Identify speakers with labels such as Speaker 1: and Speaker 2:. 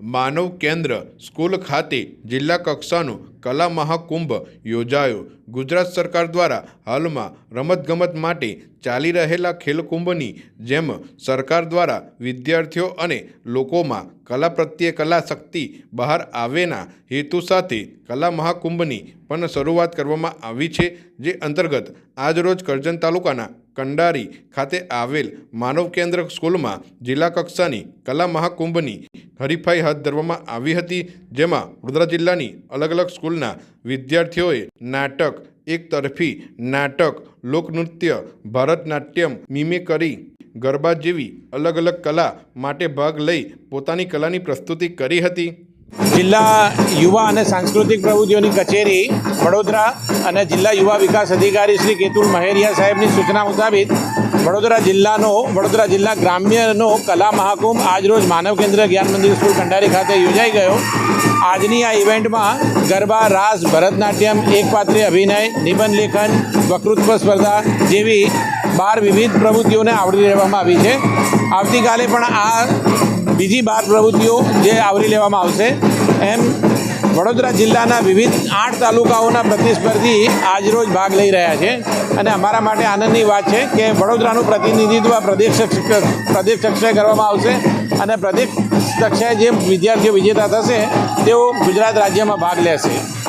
Speaker 1: માનવ કેન્દ્ર સ્કૂલ ખાતે જિલ્લા કક્ષાનો કલા મહાકુંભ યોજાયો. ગુજરાત સરકાર દ્વારા હાલમાં રમતગમત માટે ચાલી રહેલા ખેલકુંભની જેમ સરકાર દ્વારા વિદ્યાર્થીઓ અને લોકોમાં કલા પ્રત્યે કલા શક્તિ બહાર આવેના હેતુ સાથે કલા મહાકુંભની પણ શરૂઆત કરવામાં આવી છે, જે અંતર્ગત આજરોજ કરજણ તાલુકાના કંડારી ખાતે આવેલ માનવ કેન્દ્ર સ્કૂલમાં જિલ્લા કક્ષાની કલા મહાકુંભની હરીફાઈ હાથ ધરવામાં આવી હતી, જેમાં વડોદરા જિલ્લાની અલગ અલગ સ્કૂલના વિદ્યાર્થીઓએ નાટક, એક તરફી નાટક, લોકનૃત્ય, ભરતનાટ્યમ, મિમિકરી, ગરબા જેવી અલગ અલગ કલા માટે ભાગ લઈ પોતાની કલાની પ્રસ્તુતિ કરી હતી.
Speaker 2: જિલ્લા યુવા અને સાંસ્કૃતિક પ્રવૃત્તિઓની કચેરી વડોદરા અને જિલ્લા યુવા વિકાસ અધિકારી શ્રી કેતુલ મહેરિયા સાહેબની સૂચના મુતાબિક વડોદરા જિલ્લાનો, વડોદરા જિલ્લા ગ્રામ્યનો કલા મહાકુંભ આજરોજ માનવ કેન્દ્ર જ્ઞાન મંદિર સ્કૂલ કંડારી ખાતે યોજાઈ ગયો. આજની આ ઇવેન્ટમાં ગરબા, રાસ, ભરતનાટ્યમ એકપાત્રીય અભિનય, નિબંધ લેખન, વકૃત્વ સ્પર્ધા જેવી બાર વિવિધ પ્રવૃત્તિઓને આવરી લેવામાં આવી છે. આવતીકાલે પણ આ બીજી બાર પ્રવૃત્તિઓ જે આવરી લેવામાં આવશે, એમ વડોદરા જિલ્લાના વિવિધ આઠ તાલુકાઓના પ્રતિસ્પર્ધી આજરોજ ભાગ લઈ રહ્યા છે. અને અમારા માટે આનંદની વાત છે કે વડોદરાનું પ્રતિનિધિત્વ પ્રદેશ પ્રદેશ કક્ષાએ કરવામાં આવશે અને પ્રદેશ કક્ષાએ જે વિદ્યાર્થીઓ વિજેતા થશે, તેઓ ગુજરાત રાજ્યમાં ભાગ લેશે.